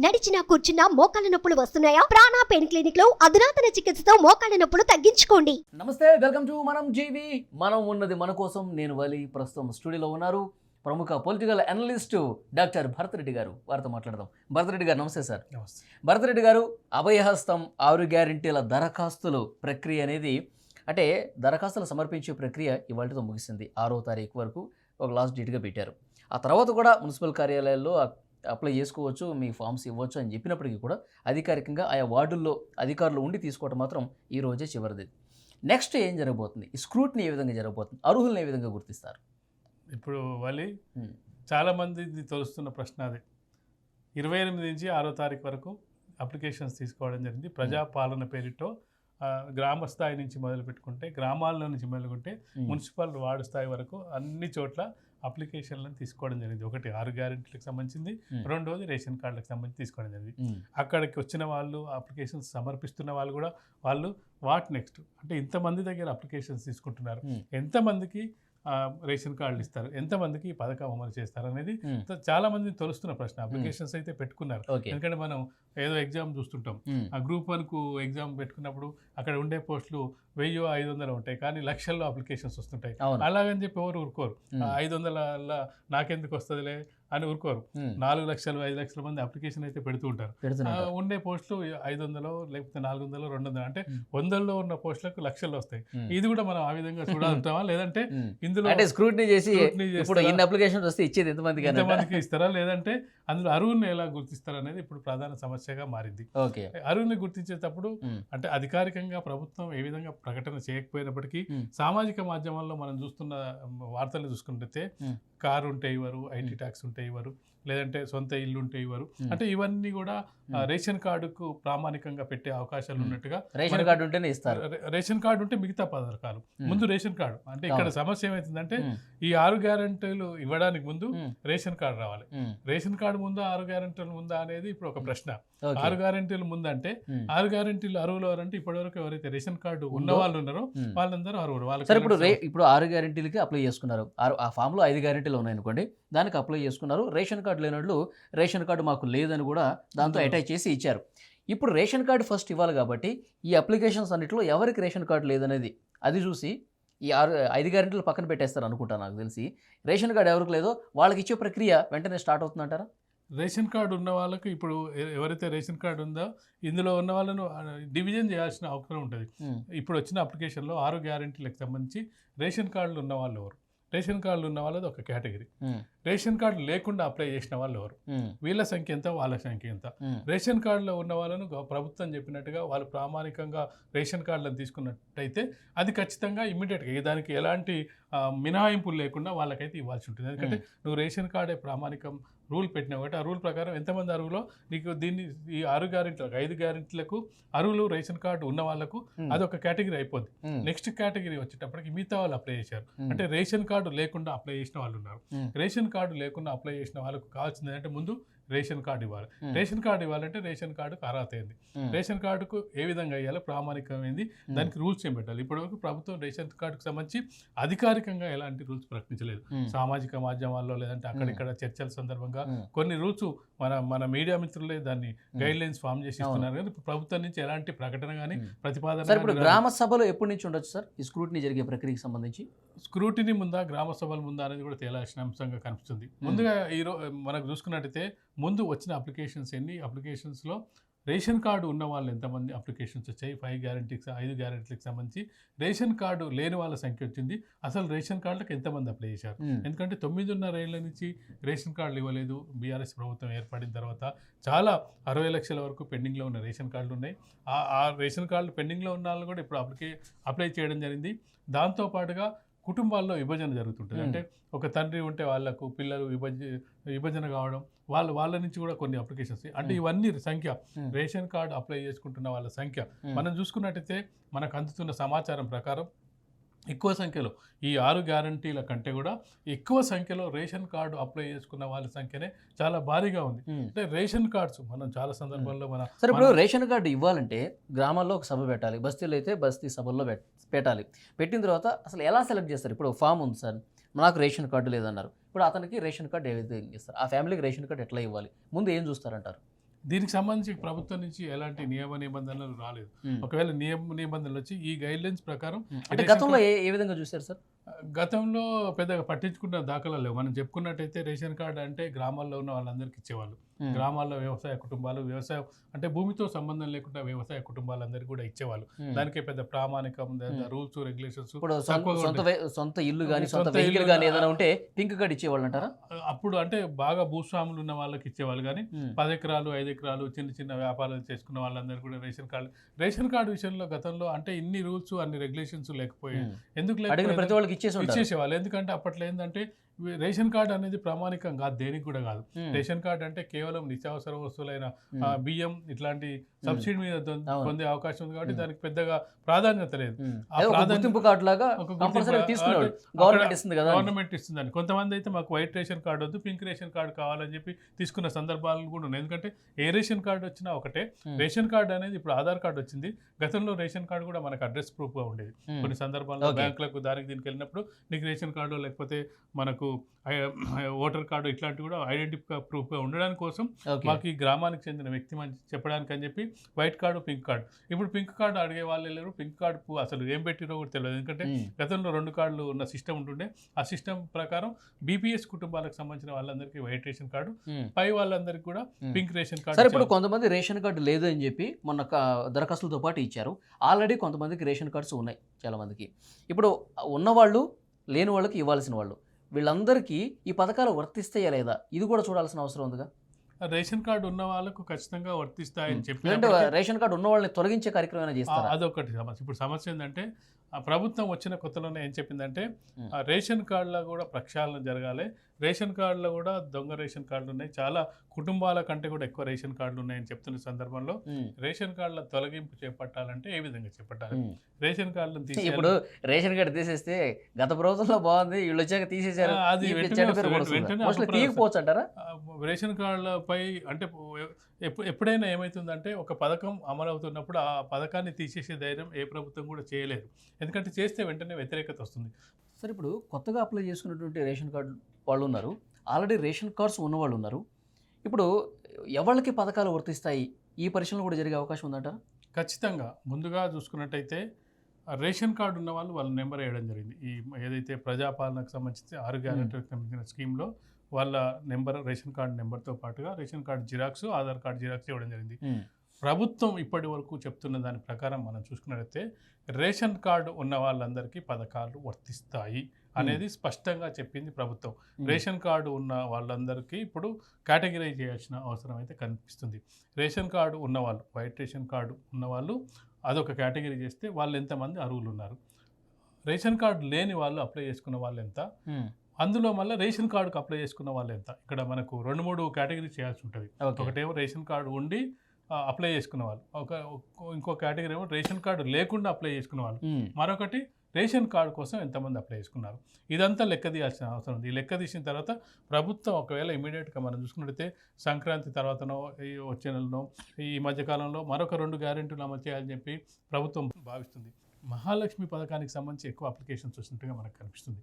నడిచినా కూర్చున్నా మోకాళ్ళ నొప్పులు వస్తున్నాయా? ప్రాణా పెయిన్ క్లినిక్లో అధునాతన చికిత్సతో మోకాళ్ళ నొప్పులు తగ్గించుకోండి. నమస్తే వెల్కమ్ టు మనం జీవి. మనం ఉన్నది మన కోసం. నేను వలి. ప్రస్తుతం స్టూడియోలో ఉన్నారు ప్రముఖ పొలిటికల్ అనలిస్ట్ డాక్టర్ భరతరెడ్డి గారు. వారితో మాట్లాడదాం. భరతరెడ్డి గారు నమస్తే సార్. నమస్తే. భరతరెడ్డి గారు అభయహస్తం ఆరు గ్యారెంటీల దరఖాస్తులు ప్రక్రియ అనేది అంటే దరఖాస్తులు సమర్పించే ప్రక్రియ ఇవాళతో ముగిసింది. ఆరో తారీఖు వరకు ఒక లాస్ట్ డేట్గా పెట్టారు. ఆ తర్వాత కూడా మున్సిపల్ కార్యాలయాల్లో అప్లై చేసుకోవచ్చు మీ ఫామ్స్ ఇవ్వచ్చు అని చెప్పినప్పటికీ కూడా అధికారికంగా ఆయా వార్డుల్లో అధికారులు ఉండి తీసుకోవడం మాత్రం ఈ రోజే చివరిది. నెక్స్ట్ ఏం జరగబోతుంది? ఈ స్క్రూట్ని ఏ విధంగా జరగబోతుంది? అర్హులను ఏ విధంగా గుర్తిస్తారు? ఇప్పుడు వలి Hmm. చాలా మంది తోలుస్తున్న ప్రశ్న అదే. ఇరవై ఎనిమిది నుంచి ఆరో తారీఖు వరకు అప్లికేషన్స్ తీసుకోవడం జరిగింది. ప్రజాపాలన పేరిటో గ్రామ స్థాయి నుంచి మొదలు పెట్టుకుంటే గ్రామాల్లో నుంచి మొదలుకుంటే మున్సిపల్ వార్డు స్థాయి వరకు అన్ని చోట్ల అప్లికేషన్లను తీసుకోవడం జరిగింది. ఒకటి ఆరు గ్యారెంటీలకు సంబంధించింది. రెండోది రేషన్ కార్డులకు సంబంధించి తీసుకోవడం జరిగింది. అక్కడికి వచ్చిన వాళ్ళు అప్లికేషన్స్ సమర్పిస్తున్న వాళ్ళు కూడా వాళ్ళు వాట్ నెక్స్ట్? అంటే ఇంతమంది దగ్గర అప్లికేషన్స్ తీసుకుంటున్నారు. ఎంతమందికి రేషన్ కార్డులు ఇస్తారు. ఎంతమందికి ఈ పథకం అమలు చేస్తారు అనేది చాలా మంది తెలుస్తున్న ప్రశ్న. అప్లికేషన్స్ అయితే పెట్టుకున్నారు. ఎందుకంటే మనం ఏదో ఎగ్జామ్ చూస్తుంటాం. ఆ గ్రూప్ వన్కు ఎగ్జామ్ పెట్టుకున్నప్పుడు అక్కడ ఉండే పోస్టులు వెయ్యి ఐదు వందలు ఉంటాయి. కానీ లక్షల్లో అప్లికేషన్స్ వస్తుంటాయి. అలాగని చెప్పి ఎవరు ఊరుకోరు. ఐదు వందల నాకెందుకు వస్తుందిలే? అని ఊరుకోరు నాలుగు లక్షలు ఐదు లక్షల మంది అప్లికేషన్ అయితే పెడుతూ ఉంటారు ఉండే పోస్టులు ఐదు వందలు లేకపోతే నాలుగు వందలు రెండు వందలు అంటే. వందల్లో ఉన్న పోస్టులకు లక్షలు వస్తాయి ఇది కూడా మనం ఆ విధంగా చూడాలంటామా లేదంటే. ఇందులో అంటే స్క్రూట్నీ చేసి ఇప్పుడు? ఇన్ని అప్లికేషన్స్ వస్తే ఇచ్చేది ఎంతమందికి? ఇంతమందికి ఇస్తారా లేదంటే అందులో అరువుని ఎలా గుర్తిస్తారు అనేది ఇప్పుడు ప్రధాన సమస్యగా మారింది అరువుని గుర్తించేటప్పుడు అంటే అధికారికంగా ప్రభుత్వం ఏ విధంగా ప్రకటన చేయకపోయినప్పటికీ. సామాజిక మాధ్యమాల్లో మనం చూస్తున్న వార్తలు చూసుకుంటే. కారు ఉంటే ఇవ్వరు ఐటీ. ట్యాక్స్ ఉంటే ఇవ్వరు లేదంటే సొంత ఇల్లు ఉంటే ఇవ్వరు. ఉమ్. అంటే ఇవన్నీ కూడా ఉమ్. రేషన్ కార్డుకు ప్రామాణికంగా పెట్టే అవకాశాలు ఉమ్. ఉన్నట్టుగా రేషన్ కార్డు ఉంటేనే ఇస్తారు. రేషన్ కార్డు ఉంటే మిగతా పథకాలు ముందు రేషన్ కార్డు. అంటే ఇక్కడ. సమస్య ఏమవుతుందంటే ఉమ్, ఈ ఆరు గ్యారెంటీలు ఇవ్వడానికి ముందు రేషన్ కార్డు రావాలి. రేషన్ కార్డు ముందా ఆరు గ్యారెంటీలు ముందా అనేది ఇప్పుడు ఒక ప్రశ్న. ఆరు గ్యారెంటీలు ముందంటే ఆరు గ్యారెంటీలు అరువులు ఎవరంటే ఇప్పటివరకు ఎవరైతే రేషన్ కార్డు ఉన్న వాళ్ళు ఉన్నారో. వాళ్ళందరూ అరువులు వాళ్ళకి సరే ఇప్పుడు ఇప్పుడు ఆరు గ్యారెంటీలకి అప్లై చేసుకున్నారు. ఆ ఫామ్లో ఐదు గ్యారెంటీలు ఉన్నాయనుకోండి. దానికి అప్లై చేసుకున్నారు. రేషన్ కార్డు లేనట్లు రేషన్ కార్డు మాకు లేదని కూడా దాంతో. అటాచ్ చేసి ఇచ్చారు. ఇప్పుడు రేషన్ కార్డు ఫస్ట్ ఇవ్వాలి కాబట్టి ఈ అప్లికేషన్స్ అన్నింటిలో ఎవరికి రేషన్ కార్డు లేదనేది అది చూసి ఈ ఆరు ఐదు గ్యారెంటీలు పక్కన పెట్టేస్తారు అనుకుంటా నాకు తెలిసి. రేషన్ కార్డు ఎవరికి లేదో వాళ్ళకి ఇచ్చే ప్రక్రియ వెంటనే స్టార్ట్ అవుతుందంటారా? రేషన్ కార్డు ఉన్న వాళ్ళకి ఇప్పుడు ఎవరైతే రేషన్ కార్డు ఉందో ఇందులో ఉన్న వాళ్ళను డివిజన్ చేయాల్సిన అవసరం ఉంటుంది. ఇప్పుడు వచ్చిన అప్లికేషన్లో ఆరు గ్యారెంటీలకు సంబంధించి రేషన్ కార్డులు ఉన్న వాళ్ళు ఎవరు? రేషన్ కార్డులు ఉన్న వాళ్ళది ఒక కేటగిరీ. రేషన్ కార్డు లేకుండా అప్లై చేసిన వాళ్ళు ఎవరు? వీళ్ళ సంఖ్య ఎంత వాళ్ళ సంఖ్య ఎంత? రేషన్ కార్డులో ఉన్న వాళ్ళను ప్రభుత్వం చెప్పినట్టుగా వాళ్ళు ప్రామాణికంగా రేషన్ కార్డులను తీసుకున్నట్టయితే అది ఖచ్చితంగా ఇమ్మీడియట్గా దానికి ఎలాంటి మినహాయింపులు లేకుండా వాళ్ళకైతే ఇవ్వాల్సి ఉంటుంది. ఎందుకంటే నువ్వు రేషన్ కార్డే ప్రామాణికం రూల్ పెట్టినావు కాబట్టి ఆ రూల్ ప్రకారం ఎంతమంది అరువులో నీకు దీన్ని ఈ ఆరు గ్యారెంటీలకు ఐదు గ్యారెంటీలకు అరువులు రేషన్ కార్డు ఉన్న వాళ్ళకు అదొక కేటగిరీ అయిపోద్ది. నెక్స్ట్ కేటగిరీ వచ్చేటప్పటికి మిగతా వాళ్ళు అప్లై చేశారు. అంటే రేషన్ కార్డు లేకుండా అప్లై చేసిన వాళ్ళు ఉన్నారు. రేషన్ కార్డు లేకుండా అప్లై చేసిన వాళ్ళకు కావాల్సింది ఏంటంటే ముందు రేషన్ కార్డు ఇవ్వాలి. రేషన్ కార్డు ఇవ్వాలంటే రేషన్ కార్డుకు అర్హత ఏంది రేషన్ కార్డుకు ఏ విధంగా ఇవ్వాలి ప్రామాణికమైంది. దానికి రూల్స్ ఏం పెట్టాలి? ఇప్పటివరకు ప్రభుత్వం రేషన్ కార్డుకు సంబంధించి అధికారికంగా ఎలాంటి రూల్స్ ప్రకటించలేదు. సామాజిక మాధ్యమాల్లో లేదంటే అక్కడిక్కడ చర్చల సందర్భంగా కొన్ని రూల్స్ మన మన మీడియా మిత్రులే దాన్ని. గైడ్ లైన్స్ ఫామ్ చేసి ఇస్తున్నారు కానీ ఇప్పుడు ప్రభుత్వం నుంచి ఎలాంటి ప్రకటన కానీ. ప్రతిపాదన ఇప్పుడు గ్రామ సభలో ఎప్పటి నుంచి ఉండొచ్చు సార్? ఈ స్క్రూటినీ జరిగే ప్రక్రియకి సంబంధించి? స్క్రూటినీ ముందా గ్రామ సభల ముందా అనేది కూడా తేలాల్సిన అంశంగా కనిపిస్తుంది. ముందుగా ఈరో మనకు చూసుకున్నట్టయితే ముందు వచ్చిన అప్లికేషన్స్ ఎన్ని? అప్లికేషన్స్లో రేషన్ కార్డు ఉన్న వాళ్ళు ఎంతమంది అప్లికేషన్స్ వచ్చాయి? ఫైవ్ గ్యారంటీకి ఐదు గ్యారంటీకి సంబంధించి రేషన్ కార్డు లేని వాళ్ళ సంఖ్య వచ్చింది. అసలు రేషన్ కార్డులకు ఎంతమంది అప్లై చేశారు? ఎందుకంటే తొమ్మిదిన్నర ఏళ్ళ నుంచి రేషన్ కార్డులు ఇవ్వలేదు. బీఆర్ఎస్ ప్రభుత్వం ఏర్పడిన తర్వాత చాలా అరవై లక్షల వరకు పెండింగ్లో ఉన్న రేషన్ కార్డులు ఉన్నాయి. ఆ ఆ రేషన్ కార్డులు పెండింగ్లో ఉన్న వాళ్ళు కూడా ఇప్పుడు అప్లికే అప్లై చేయడం జరిగింది. దాంతోపాటుగా కుటుంబాల్లో విభజన జరుగుతుంటుంది. అంటే ఒక తండ్రి ఉంటే వాళ్ళకు పిల్లలు విభజ విభజన కావడం వాళ్ళు వాళ్ళ నుంచి కూడా కొన్ని అప్లికేషన్స్ అంటే. ఇవన్నీ సంఖ్య. రేషన్ కార్డు అప్లై చేసుకుంటున్న వాళ్ళ సంఖ్య మనం చూసుకున్నట్టయితే మనకు అందుతున్న సమాచారం ప్రకారం ఎక్కువ సంఖ్యలో ఈ ఆరు గ్యారంటీల కంటే కూడా ఎక్కువ సంఖ్యలో రేషన్ కార్డు అప్లై చేసుకున్న వాళ్ళ సంఖ్యనే చాలా భారీగా ఉంది. అంటే రేషన్ కార్డ్స్ మనం చాలా సందర్భాల్లో మన సరే ఇప్పుడు రేషన్ కార్డు ఇవ్వాలంటే గ్రామాల్లో ఒక సభ పెట్టాలి. బస్తీలో అయితే బస్తీ సభల్లో పెట్ పెట్టాలి. పెట్టిన తర్వాత అసలు ఎలా సెలెక్ట్ చేస్తారు? ఇప్పుడు ఫామ్ ఉంది సార్ నాకు రేషన్ కార్డు లేదన్నారు. ఇప్పుడు అతనికి రేషన్ కార్డు ఏ విధంగా ఇస్తారు? ఆ ఫ్యామిలీకి రేషన్ కార్డు ఎట్లా ఇవ్వాలి? ముందు ఏం చూస్తారంటారు? దీనికి సంబంధించి ప్రభుత్వం నుంచి ఎలాంటి నియమ నిబంధనలు రాలేదు. ఒకవేళ నియమ నిబంధనలు వచ్చి ఈ గైడ్ లైన్స్ ప్రకారం. అంటే గతంలో ఏ ఏ విధంగా చూశారు సార్ గతంలో పెద్దగా పట్టించుకున్న దాఖలాలు లేవు మనం చెప్పుకున్నట్టయితే రేషన్ కార్డు అంటే గ్రామాల్లో ఉన్న వాళ్ళందరికీ ఇచ్చేవాళ్ళు. గ్రామాల్లో వ్యవసాయ కుటుంబాలు వ్యవసాయం అంటే భూమితో సంబంధం లేకుండా వ్యవసాయ కుటుంబాలందరికీ కూడా ఇచ్చేవాళ్ళు. దానికి పెద్ద ప్రామాణికం. రూల్స్ రెగ్యులేషన్స్ సొంత ఇల్లు కానీ సొంత వెహికల్ కానీ ఏదైనా ఉంటే పింక్ కార్డ్ ఇచ్చేవాళ్ళు అంటారా అప్పుడు అంటే బాగా భూస్వాములు ఉన్న వాళ్ళకి ఇచ్చేవాళ్ళు కానీ. పది ఎకరాలు ఐదు ఎకరాలు చిన్న చిన్న వ్యాపారాలు చేసుకున్న వాళ్ళందరూ కూడా రేషన్ కార్డు రేషన్ కార్డు విషయంలో గతంలో అంటే ఇన్ని రూల్స్ అన్ని రెగ్యులేషన్స్ లేకపోయాయి. ఎందుకు ప్రతి వాళ్ళకి ఇచ్చేసి ఇచ్చేసేవాళ్ళు. ఎందుకంటే అప్పట్లో ఏంటంటే రేషన్ కార్డు అనేది ప్రామాణికం కాదు దేనికి కూడా కాదు. రేషన్ కార్డు అంటే కేవలం నిత్యావసర వస్తువులైన బియ్యం ఇట్లాంటి సబ్సిడీ మీద. పొందే అవకాశం ఉంది కాబట్టి. దానికి పెద్దగా ప్రాధాన్యత లేదు గవర్నమెంట్ ఇస్తుందని కొంతమంది అయితే మాకు వైట్ రేషన్ కార్డు వద్దు పింక్ రేషన్ కార్డు కావాలని చెప్పి తీసుకున్న సందర్భాలు కూడా ఉన్నాయి ఎందుకంటే ఏ రేషన్ కార్డు వచ్చినా ఒకటే. రేషన్ కార్డు అనేది ఇప్పుడు ఆధార్ కార్డు వచ్చింది గతంలో రేషన్ కార్డు కూడా మనకు అడ్రస్ ప్రూఫ్గా ఉండేది ఉమ్. కొన్ని సందర్భాల్లో. బ్యాంకులకు దానికి దీనికి వెళ్ళినప్పుడు నీకు రేషన్ కార్డు లేకపోతే మనకు ఓటర్ కార్డు ఇట్లాంటివి కూడా ఐడెంటిఫై ప్రూఫ్గా ఉండడానికి కోసం. మాకు ఈ గ్రామానికి చెందిన వ్యక్తి మంచి చెప్పడానికి అని చెప్పి వైట్ కార్డు పింక్ కార్డు ఇప్పుడు పింక్ కార్డు అడిగే వాళ్ళు లేరు పింక్ కార్డు అసలు ఏం పెట్టిరో కూడా తెలియదు ఎందుకంటే. గతంలో రెండు కార్డులు ఉన్న సిస్టమ్ ఉంటుండే ఆ సిస్టమ్ ప్రకారం బీపీఎస్ కుటుంబాలకు సంబంధించిన వాళ్ళందరికీ వైట్ రేషన్ కార్డు. పై వాళ్ళందరికీ కూడా. పింక్ రేషన్ సరే కార్డు ఇప్పుడు కొంతమంది రేషన్ కార్డు లేదు అని చెప్పి మొన్న దరఖాస్తులతో పాటు ఇచ్చారు ఆల్రెడీ కొంతమందికి రేషన్ కార్డ్స్ ఉన్నాయి చాలా మందికి ఇప్పుడు ఉన్నవాళ్ళు లేని వాళ్ళకి ఇవ్వాల్సిన వాళ్ళు వీళ్ళందరికీ ఈ పథకాలు వర్తిస్తాయా లేదా? ఇది కూడా చూడాల్సిన అవసరం ఉందిగా. రేషన్ కార్డు ఉన్న వాళ్ళకు ఖచ్చితంగా వర్తిస్తాయని చెప్పి లేదంటే రేషన్ కార్డు ఉన్న వాళ్ళని తొలగించే కార్యక్రమం చేస్తారా? అదొకటి సమస్య. ఇప్పుడు సమస్య ఏంటంటే ఆ ప్రభుత్వం వచ్చిన కొత్తలోనే ఏం చెప్పిందంటే రేషన్ కార్డులో కూడా ప్రక్షాళన జరగాలి. రేషన్ కార్డులో కూడా దొంగ రేషన్ కార్డులు ఉన్నాయి చాలా కుటుంబాల కంటే కూడా ఎక్కువ రేషన్ కార్డులు ఉన్నాయని చెప్తున్న సందర్భంలో. రేషన్ కార్డుల తొలగింపు చేపట్టాలంటే ఏ విధంగా చేపట్టాలి. రేషన్ కార్డులను తీసేయాలి. ఇప్పుడు రేషన్ కార్డు తీసేస్తే గత ప్రభుత్వంలో బాగుంది వీళ్ళు వచ్చాక తీసేశారు ఆ, అది తీయకపోవచ్చు అంటారా? రేషన్ కార్డులపై అంటే ఎప్పు- ఎప్పుడైనా ఏమవుతుందంటే ఒక పథకం అమలు అవుతున్నప్పుడు ఆ పథకాన్ని తీసేసే ధైర్యం ఏ ప్రభుత్వం కూడా చేయలేదు. ఎందుకంటే చేస్తే వెంటనే వ్యతిరేకత వస్తుంది. సరే ఇప్పుడు కొత్తగా అప్లై చేసుకున్నటువంటి రేషన్ కార్డు వాళ్ళు ఉన్నారు ఆల్రెడీ రేషన్ కార్డ్స్ ఉన్నవాళ్ళు ఉన్నారు ఇప్పుడు ఎవరికి పథకాలు వర్తిస్తాయి? ఈ పరిశీలన కూడా జరిగే అవకాశం ఉందంటారా? ఖచ్చితంగా. ముందుగా చూసుకున్నట్టయితే రేషన్ కార్డు ఉన్న వాళ్ళు వాళ్ళ నెంబర్ వేయడం జరిగింది. ఈ ఏదైతే ప్రజాపాలనకు సంబంధించి ఆరు గ్యారెంటీలకు సంబంధించిన స్కీమ్లో వాళ్ళ నెంబర్ రేషన్ కార్డు నెంబర్తో పాటుగా ration card xerox Aadhaar card xerox ఇవ్వడం జరిగింది. ప్రభుత్వం ఇప్పటి వరకు చెప్తున్న దాని ప్రకారం మనం చూసుకున్నట్లయితే రేషన్ కార్డు ఉన్న వాళ్ళందరికీ పథకాలు వర్తిస్తాయి అనేది స్పష్టంగా చెప్పింది ప్రభుత్వం. రేషన్ కార్డు ఉన్న వాళ్ళందరికీ ఇప్పుడు కేటగిరైజ్ చేయాల్సిన అవసరం అయితే కనిపిస్తుంది. రేషన్ కార్డు ఉన్నవాళ్ళు వైట్ రేషన్ కార్డు ఉన్నవాళ్ళు అదొక కేటగిరీ చేస్తే వాళ్ళు ఎంతమంది అర్హులు ఉన్నారు రేషన్ కార్డు లేని వాళ్ళు అప్లై చేసుకున్న వాళ్ళు ఎంత? అందులో మళ్ళీ రేషన్ కార్డుకు అప్లై చేసుకున్న వాళ్ళు ఎంత? ఇక్కడ మనకు రెండు మూడు కేటగిరీ చేయాల్సి ఉంటుంది. ఒకటేమో రేషన్ కార్డు ఉండి అప్లై చేసుకున్న వాళ్ళు ఒక ఇంకో కేటగిరీ ఏమో రేషన్ కార్డు లేకుండా అప్లై చేసుకున్న వాళ్ళు. మరొకటి రేషన్ కార్డు కోసం ఎంతమంది అప్లై చేసుకున్నారు. ఇదంతా లెక్క తీయాల్సిన అవసరం ఉంది. ఈ లెక్క తీసిన తర్వాత ప్రభుత్వం ఒకవేళ ఇమీడియట్గా మనం చూసుకున్నట్టయితే సంక్రాంతి తర్వాతనో ఈ వచ్చే నెలలో ఈ మధ్యకాలంలో మరొక రెండు గ్యారెంటీలు అమలు చేయాలని చెప్పి ప్రభుత్వం భావిస్తుంది. మహాలక్ష్మి పథకానికి సంబంధించి ఎక్కువ అప్లికేషన్స్ వచ్చినట్టుగా మనకు కనిపిస్తుంది.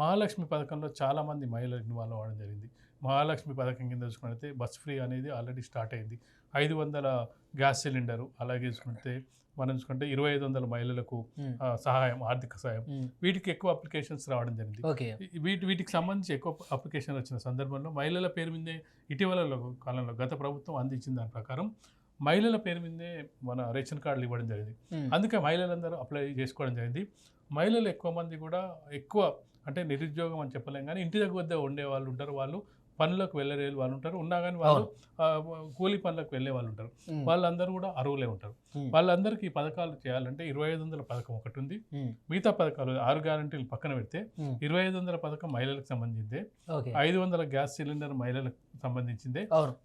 మహాలక్ష్మి పథకంలో చాలామంది మహిళలు ఇన్వాల్వ్ అవ్వడం జరిగింది. మహాలక్ష్మి పథకం కింద చూసుకుంటే బస్ ఫ్రీ అనేది ఆల్రెడీ స్టార్ట్ అయింది. ఐదు వందల గ్యాస్ సిలిండరు అలాగే చూసుకుంటే మనం చూసుకుంటే ఇరవై ఐదు వందల మహిళలకు సహాయం ఆర్థిక సహాయం. వీటికి ఎక్కువ అప్లికేషన్స్ రావడం జరిగింది. వీటి వీటికి సంబంధించి ఎక్కువ అప్లికేషన్ వచ్చిన సందర్భంలో మహిళల పేరు మీదే ఇటీవల కాలంలో గత ప్రభుత్వం అందించిన దాని ప్రకారం మహిళల పేరు మీదే మన రేషన్ కార్డులు ఇవ్వడం జరిగింది. అందుకే మహిళలందరూ అప్లై చేసుకోవడం జరిగింది. మహిళలు ఎక్కువ మంది కూడా ఎక్కువ అంటే నిరుద్యోగం అని చెప్పలేం. కానీ ఇంటి దగ్గర వద్ద ఉండే వాళ్ళు ఉంటారు. వాళ్ళు పనులకు వెళ్ళే వాళ్ళు ఉంటారు. ఉన్నా కానీ వాళ్ళు కూలీ పనులకు వెళ్ళే వాళ్ళు ఉంటారు. వాళ్ళందరూ కూడా అరువులే ఉంటారు. వాళ్ళందరికీ ఈ పథకాలు చేయాలంటే ఇరవై ఐదు వందల పథకం ఒకటి ఉంది. మిగతా పథకాలు ఆరు గ్యారంటీలు పక్కన పెడితే. ఇరవై ఐదు వందల పథకం మహిళలకు సంబంధించిందే. ఐదు వందల గ్యాస్ సిలిండర్ మహిళలకు సంబంధించిందే.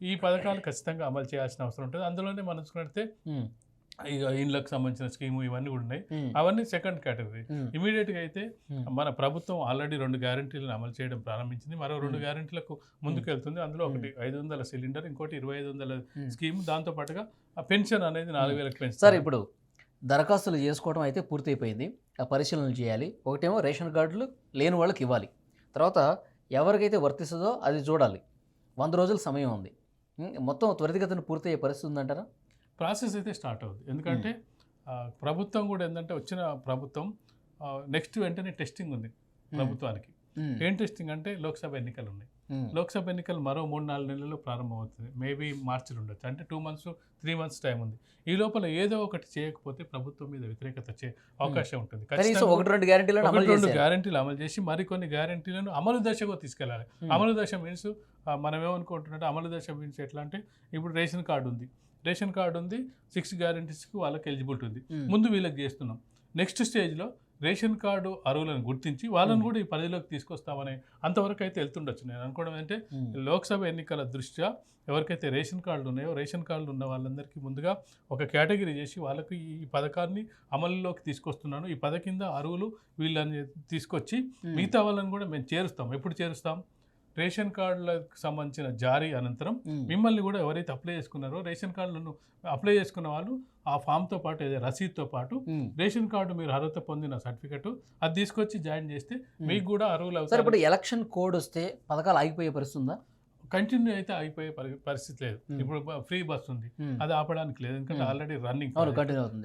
ఈ పథకాలు ఖచ్చితంగా అమలు చేయాల్సిన అవసరం ఉంటుంది. అందులోనే మనం చూసుకుంటే ఇండ్లకు సంబంధించిన స్కీము ఇవన్నీ కూడా ఉన్నాయి. అవన్నీ సెకండ్ కేటగిరీ. ఉమ్. ఇమీడియట్గా అయితే. మన ప్రభుత్వం ఆల్రెడీ రెండు గ్యారంటీలను అమలు చేయడం ప్రారంభించింది. మరో రెండు. గ్యారంటీలకు ముందుకు వెళ్తుంది అందులో ఒకటి ఐదు వందల సిలిండర్ ఇంకోటి ఇరవై ఐదు వందల. స్కీమ్. దాంతో పాటుగా ఆ పెన్షన్ అనేది నాలుగు వేలకు సార్ పెంచుతారు ఇప్పుడు దరఖాస్తులు చేసుకోవడం అయితే పూర్తయిపోయింది. ఆ పరిశీలనలు చేయాలి. ఒకటేమో రేషన్ కార్డులు లేని వాళ్ళకి ఇవ్వాలి. తర్వాత ఎవరికైతే వర్తిస్తుందో అది చూడాలి. వంద రోజుల సమయం ఉంది. మొత్తం త్వరితగతిన పూర్తయ్యే పరిస్థితి ఉందంటారా? ప్రాసెస్ అయితే స్టార్ట్ అవుతుంది ఎందుకంటే ప్రభుత్వం కూడా ఏంటంటే వచ్చిన ప్రభుత్వం నెక్స్ట్ వెంటనే టెస్టింగ్ ఉంది ప్రభుత్వానికి. ఏం టెస్టింగ్ అంటే లోక్సభ ఎన్నికలు ఉన్నాయి. లోక్సభ ఎన్నికలు మరో మూడు నాలుగు నెలల్లో ప్రారంభమవుతుంది. మేబీ మార్చిలో ఉండొచ్చు. అంటే two months three months time ఉంది. ఈ లోపల ఏదో ఒకటి చేయకపోతే ప్రభుత్వం మీద వ్యతిరేకత వచ్చే అవకాశం ఉంటుంది. ఒకటి రెండు గ్యారెంటీలు అమలు చేసి మరికొన్ని గ్యారెంటీలను అమలు దశకు తీసుకెళ్ళాలి. అమలు దశ మీన్స్ మనం ఏమనుకుంటున్నట్టు అమలు దశ మీన్స్ ఎట్లా అంటే ఇప్పుడు రేషన్ కార్డు ఉంది. రేషన్ కార్డు ఉంది సిక్స్ గ్యారెంటీస్కి వాళ్ళకి ఎలిజిబిలిటీ ఉంది. ముందు వీళ్ళకి చేస్తున్నాం. నెక్స్ట్ స్టేజ్లో రేషన్ కార్డు అర్హులను గుర్తించి వాళ్ళని. కూడా ఈ పరిధిలోకి తీసుకొస్తామని అంతవరకు అయితే వెళ్తుండొచ్చు. నేను అనుకోవడం అంటే లోక్సభ ఎన్నికల దృష్ట్యా ఎవరికైతే రేషన్ కార్డులు ఉన్నాయో రేషన్ కార్డులు ఉన్న వాళ్ళందరికీ ముందుగా ఒక కేటగిరీ చేసి వాళ్ళకి ఈ పథకాన్ని అమలులోకి తీసుకొస్తున్నాను. ఈ పథ కింద అరువులు వీళ్ళని తీసుకొచ్చి మిగతా వాళ్ళని కూడా మేము చేరుస్తాం. ఎప్పుడు చేరుస్తాం? రేషన్ కార్డులకు సంబంధించిన జారీ అనంతరం మిమ్మల్ని కూడా ఎవరైతే అప్లై చేసుకున్నారో రేషన్ కార్డులను అప్లై చేసుకున్న వాళ్ళు ఆ ఫామ్తో పాటు ఏదో రసీద్తో పాటు రేషన్ కార్డు మీరు అర్హత పొందిన సర్టిఫికెట్ అది తీసుకొచ్చి జాయిన్ చేస్తే మీకు కూడా అర్హులు సార్ ఇప్పుడు అవుతారు. ఎలక్షన్ కోడ్ వస్తే పథకాలు ఆగిపోయే పరిస్థితి ఉందా? కంటిన్యూ అయితే అయిపోయే పరి- పరిస్థితి లేదు. ఇప్పుడు ఫ్రీ బస్ ఉంది. అది ఆపడానికి లేదు. ఎందుకంటే. ఆల్రెడీ రన్నింగ్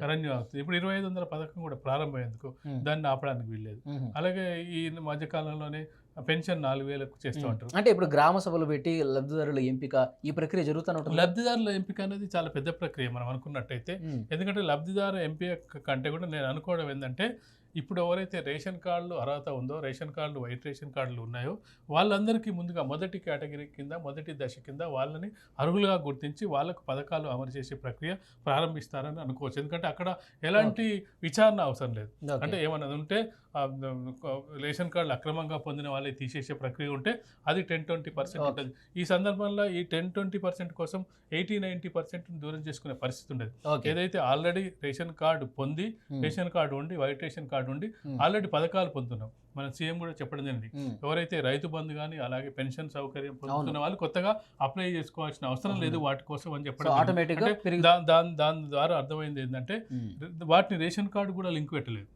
కంటిన్యూ అవుతుంది. ఇప్పుడు ఇరవై ఐదు వందల పథకం కూడా ప్రారంభమయ్యేందుకు ఉమ్, దాన్ని ఆపడానికి వీల్లేదు. అలాగే ఈ మధ్యకాలంలోనే పెన్షన్ నాలుగు వేలకు చేస్తూ. ఉంటారు. అంటే ఇప్పుడు గ్రామ సభలు పెట్టి లబ్ధిదారుల ఎంపిక ఈ ప్రక్రియ జరుగుతూనే ఉంటుంది. లబ్ధిదారుల ఎంపిక అనేది చాలా పెద్ద ప్రక్రియ మనం అనుకున్నట్టయితే. ఎందుకంటే లబ్ధిదారు ఎంపిక కంటే కూడా నేను అనుకోవడం ఏంటంటే ఇప్పుడు ఎవరైతే రేషన్ కార్డులు అర్హత ఉందో రేషన్ కార్డులు వైట్ రేషన్ కార్డులు ఉన్నాయో వాళ్ళందరికీ ముందుగా మొదటి కేటగిరీ కింద మొదటి దశ కింద వాళ్ళని అర్హులుగా గుర్తించి వాళ్ళకు పథకాలు అమలు చేసే ప్రక్రియ ప్రారంభిస్తారని అనుకోవచ్చు. ఎందుకంటే అక్కడ ఎలాంటి విచారణ అవసరం లేదు. అంటే ఏమన్నది ఉంటే రేషన్ కార్డులు అక్రమంగా పొందిన వాళ్ళే తీసేసే ప్రక్రియ ఉంటే అది టెన్ ట్వంటీ పర్సెంట్. ఉంటుంది. ఈ సందర్భంలో ఈ టెన్ ట్వంటీ పర్సెంట్ కోసం ఎయిటీ నైంటీ పర్సెంట్ దూరం చేసుకునే పరిస్థితి ఉండేది. ఏదైతే ఆల్రెడీ రేషన్ కార్డు పొంది రేషన్ కార్డు ఉండి వైట్ రేషన్ కార్డు ఉండి ఉమ్, ఆల్రెడీ పథకాలు పొందుతున్నాం. మన సీఎం కూడా చెప్పడం జరిగింది. ఎవరైతే రైతు బంధు కానీ అలాగే పెన్షన్ సౌకర్యం పొందుతున్న వాళ్ళు కొత్తగా అప్లై చేసుకోవాల్సిన అవసరం లేదు వాటి కోసం అని చెప్పడం దాని దాని ద్వారా అర్థమైంది ఏంటంటే వాటిని రేషన్ కార్డు కూడా లింక్ పెట్టలేదు.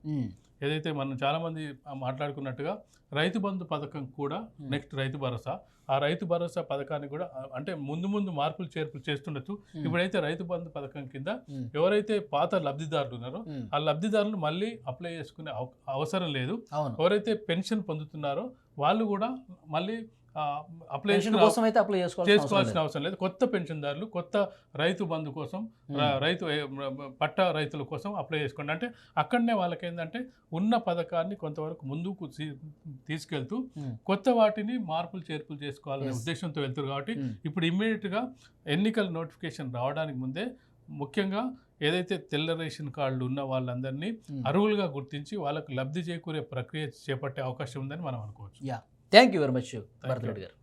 ఏదైతే మనం చాలామంది మాట్లాడుకున్నట్టుగా రైతు బంధు పథకం కూడా. నెక్స్ట్ రైతు భరోసా. ఆ రైతు భరోసా పథకాన్ని కూడా అంటే ముందు ముందు మార్పులు చేర్పులు చేస్తుండొచ్చు. ఇప్పుడైతే రైతు బంధు పథకం కింద ఎవరైతే పాత లబ్ధిదారులు ఉన్నారో ఆ లబ్ధిదారులు మళ్ళీ అప్లై చేసుకునే అవ- అవసరం లేదు. ఎవరైతే పెన్షన్ పొందుతున్నారో వాళ్ళు కూడా మళ్ళీ కోసం అయితే అప్లై చేసుకోవాల్సిన అవసరం చేసుకోవాల్సిన లేదు. అవసరం లేదు. కొత్త పెన్షన్దారులు కొత్త రైతు బంధు కోసం రైతు పట్టా రైతుల కోసం అప్లై చేసుకోండి. అంటే అక్కడనే వాళ్ళకి ఏంటంటే ఉన్న పథకాన్ని కొంతవరకు ముందుకు తీసుకెళ్తూ కొత్త వాటిని మార్పులు చేర్పులు చేసుకోవాలనే. ఉద్దేశంతో వెళ్తారు కాబట్టి ఇప్పుడు ఇమ్మీడియట్గా ఎన్నికల నోటిఫికేషన్ రావడానికి ముందే ముఖ్యంగా ఏదైతే తెల్ల రేషన్ కార్డులు ఉన్న వాళ్ళందరినీ ఉమ్. అర్హులుగా గుర్తించి వాళ్ళకు లబ్ధి చేకూరే ప్రక్రియ చేపట్టే అవకాశం ఉందని మనం అనుకోవచ్చు. Thank you very much Bharat. Reddy గారు